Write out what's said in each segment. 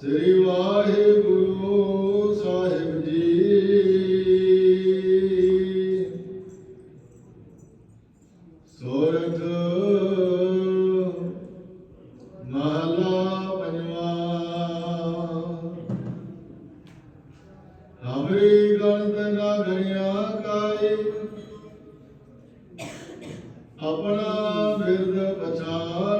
ਸ੍ਰੀ ਵਾਹਿਗੁਰੂ ਸਾਹਿਬ ਜੀ। ਸੋਰਠ ਮਹਲਾ ਪੰਜਵਾ। ਹਮਰੀ ਗਣਤ ਨਾ ਗਣਿਆ ਕਾਈ ਆਪਣਾ ਬਿਰਦ ਪਛਾਨ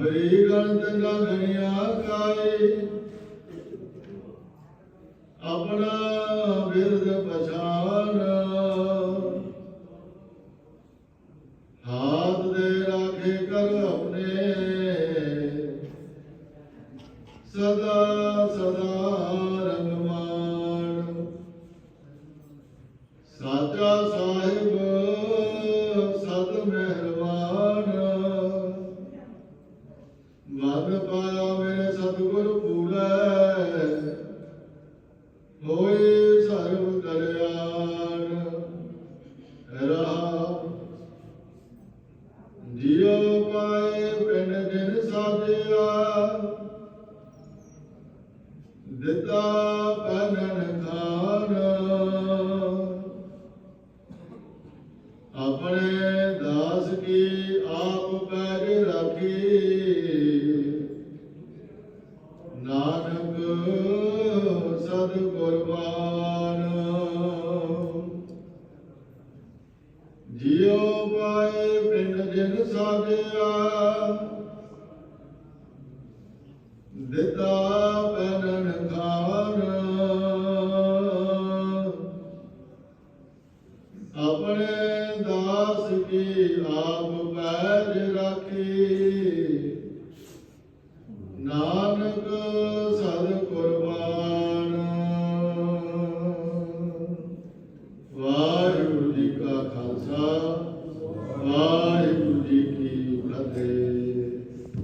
ਹਮਰੀ ਗਣਤ ਨਾ ਗਣਿਆ ਆਪਣਾ ਬਿਰਦ ਪਛਾਨ। ਹਾਥ ਦੇ ਰਾਖੇ ਕਰ ਆਪਣੇ। ਸਦਾ ਮਨ ਪਾਇਆ ਮੇਰੇ ਸਤਿਗੁਰ ਪੂਰੈ, ਹੋਏ ਸਰਬ ਕਲਿਆਣ। ਰਹਾ, ਜਿਉ ਪਾਏ ਪਿੰਡ ਦਿਨ ਸਾਜਿਆ, ਦਿੱਤਾ ਪੈਨਨ ਖਾਨ ਨਾਨਕ ਸਦ ਗੁਰਬਾਨ। ਜਿਉ ਪਾਏ ਪਿੰਡ ਜਿਨ ਸਾਜਿਆ, ਦਿੱਤਾ ਪੈਨਨ ਖਾਨ। ਆਪਣੇ ਦਾਸ ਕੀ ਆਪ ਪੈਰ ਰੱਖੀ